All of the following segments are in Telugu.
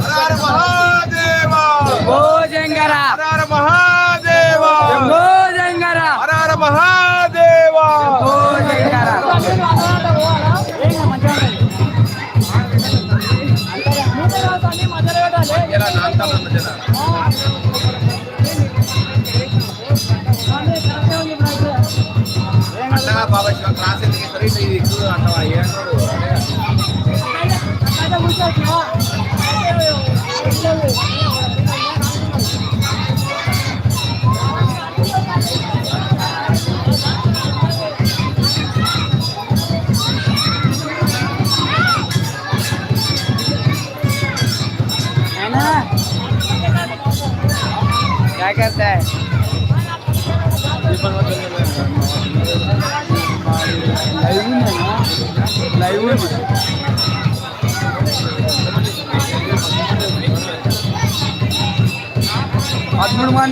Hare Hare పదమూడు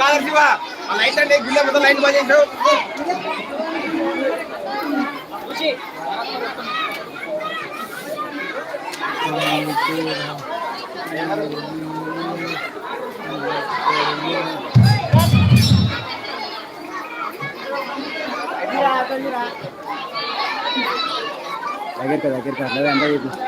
కాదర్ శివ? ఆ లైట్ అంటే గుళ్ళ మొత్తం లైట్ బంద్ చేసావు దగ్గర దగ్గర అట్లా అంతా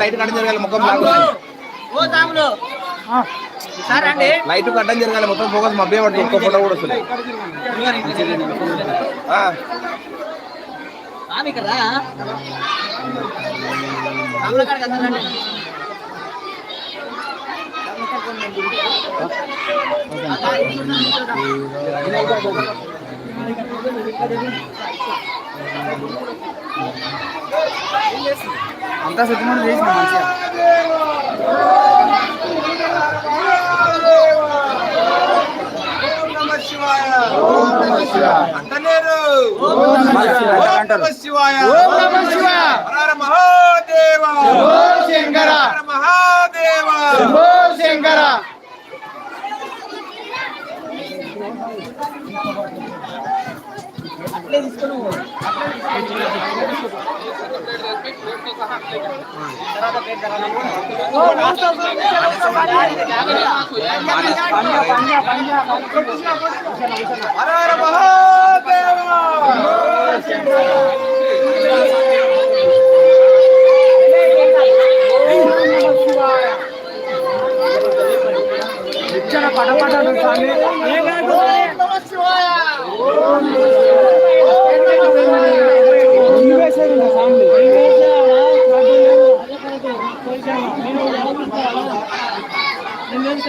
లైట్ కట్టిన జరగాలి ముఖం లైట్ కట్టడం జరగాలి. మొత్తం ఫోకస్ మబ్బే పడుతుంది. ఒక్క ఫోటో కూడా వస్తుంది ఇక్కడ అంతా శుద్ధమైన చేసిన మంచిగా శివాయ. ఓం నమః శివాయ. అంటలేరు ఓం నమః శివాయ. అంటారు. శివాయ ఓం నమః శివాయ. హర మహాదేవ. శంభో శంకర. హర మహాదేవ. శంభో శంకర. Thank you. అట్లే తీసుకొని పడపడ స్వామి ఏం కాదు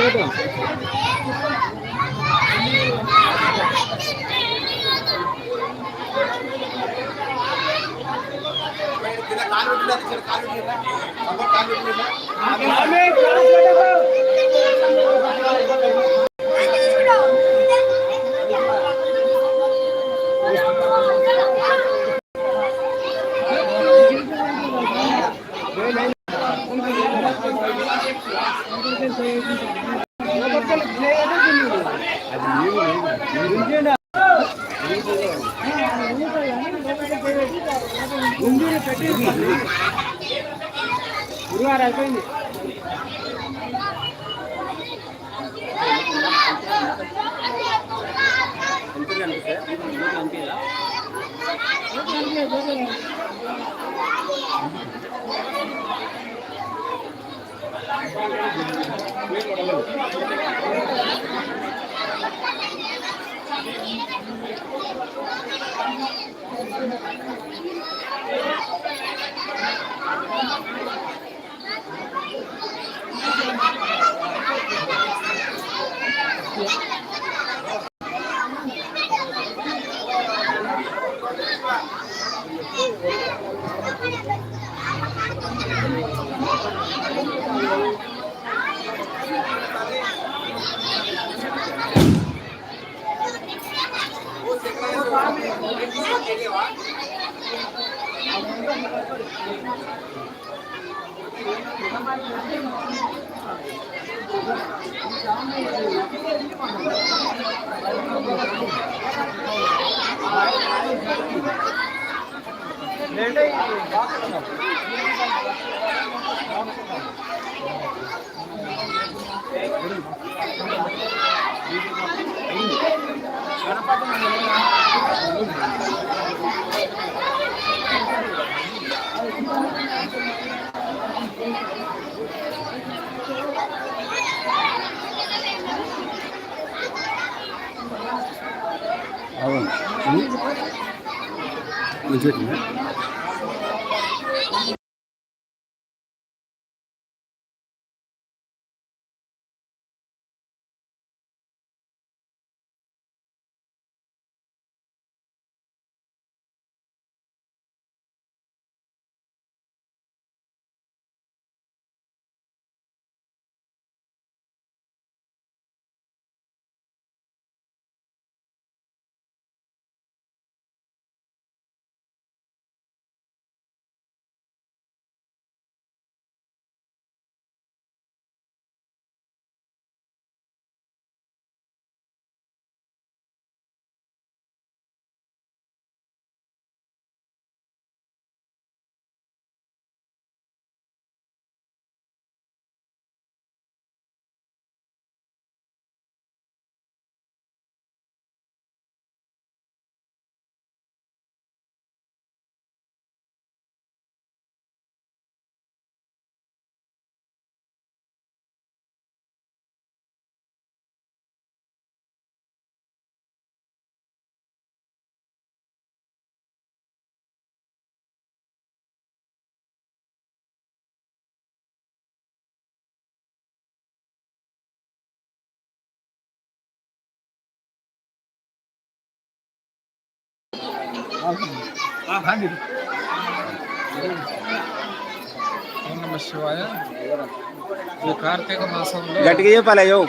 కాలు గురువారం అయిపోయింది మీకు Thank you. గణపతి 你觉得呢 శివాయ ఈ కార్తీక మాసంలో గట్టిగా చెప్పాలి అయ్యో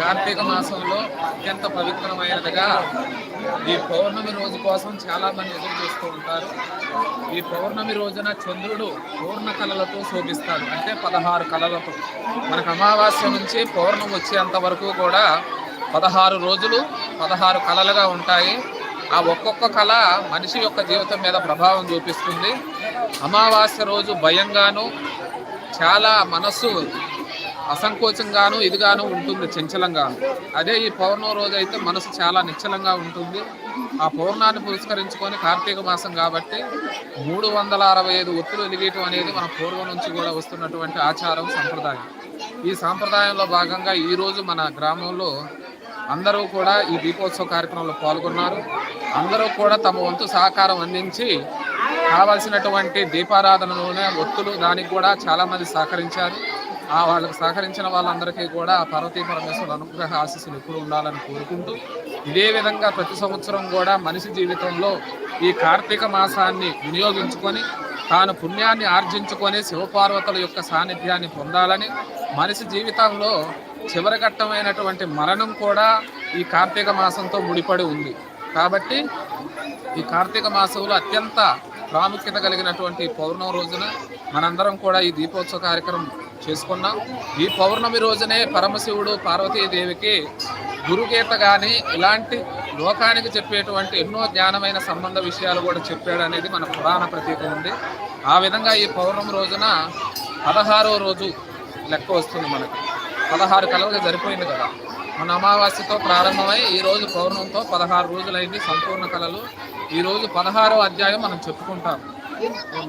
కార్తీక మాసంలో అత్యంత పవిత్రమైనదిగా ఈ పౌర్ణమి రోజు కోసం చాలా మంది ఎదురు చూస్తూ ఉంటారు. ఈ పౌర్ణమి రోజున చంద్రుడు పూర్ణ కళలతో శోభిస్తాడు. అంటే పదహారు కళలతో. మనకు అమావాస్య నుంచి పౌర్ణమి వచ్చేంత వరకు కూడా పదహారు రోజులు పదహారు కళలుగా ఉంటాయి. ఆ ఒక్కొక్క కళ మనిషి యొక్క జీవితం మీద ప్రభావం చూపిస్తుంది. అమావాస్య రోజు భయంగాను చాలా మనస్సు అసంకోచంగాను ఇదిగాను ఉంటుంది చంచలంగాను. అదే ఈ పౌర్ణమి రోజు అయితే మనసు చాలా నిశ్చలంగా ఉంటుంది. ఆ పౌర్ణాన్ని పురస్కరించుకొని కార్తీక మాసం కాబట్టి మూడు వందల అరవై ఐదు ఒత్తులు వెలిగేయటం అనేది మన పూర్వం నుంచి కూడా వస్తున్నటువంటి ఆచారం సంప్రదాయం. ఈ సాంప్రదాయంలో భాగంగా ఈరోజు మన గ్రామంలో అందరూ కూడా ఈ దీపోత్సవ కార్యక్రమంలో పాల్గొన్నారు. అందరూ కూడా తమ వంతు సహకారం అందించి కావలసినటువంటి దీపారాధనలోనే ఒత్తులు దానికి కూడా చాలామంది సహకరించారు. ఆ వాళ్ళకు సహకరించిన వాళ్ళందరికీ కూడా ఆ పార్వతీ పరమేశ్వరుల అనుగ్రహ ఆశీస్సులు ఎప్పుడు ఉండాలని కోరుకుంటూ ఇదే విధంగా ప్రతి సంవత్సరం కూడా మనిషి జీవితంలో ఈ కార్తీక మాసాన్ని వినియోగించుకొని తాను పుణ్యాన్ని ఆర్జించుకొని శివపార్వతుల యొక్క సాన్నిధ్యాన్ని పొందాలని మనిషి జీవితంలో చివరి ఘట్టమైనటువంటి మరణం కూడా ఈ కార్తీక మాసంతో ముడిపడి ఉంది. కాబట్టి ఈ కార్తీక మాసంలో అత్యంత ప్రాముఖ్యత కలిగినటువంటి పౌర్ణం పౌర్ణమి రోజున మనందరం కూడా ఈ దీపోత్సవ కార్యక్రమం చేసుకున్నాం. ఈ పౌర్ణమి రోజునే పరమశివుడు పార్వతీదేవికి గురుగీత కానీ ఇలాంటి లోకానికి చెప్పేటువంటి ఎన్నో జ్ఞానమైన సంబంధ విషయాలు కూడా చెప్పాడు అనేది మన పురాణ ప్రతీక ఉంది. ఆ విధంగా ఈ పౌర్ణమి రోజున పదహారో రోజు లెక్క వస్తుంది మనకి. పదహారు కలలుగా సరిపోయింది కదా. మన అమావాస్యతో ప్రారంభమై ఈ రోజు పౌర్ణంతో పదహారు రోజులైంది సంపూర్ణ కళలు. ఈరోజు పదహారో అధ్యాయం మనం చెప్పుకుంటాం. ఓం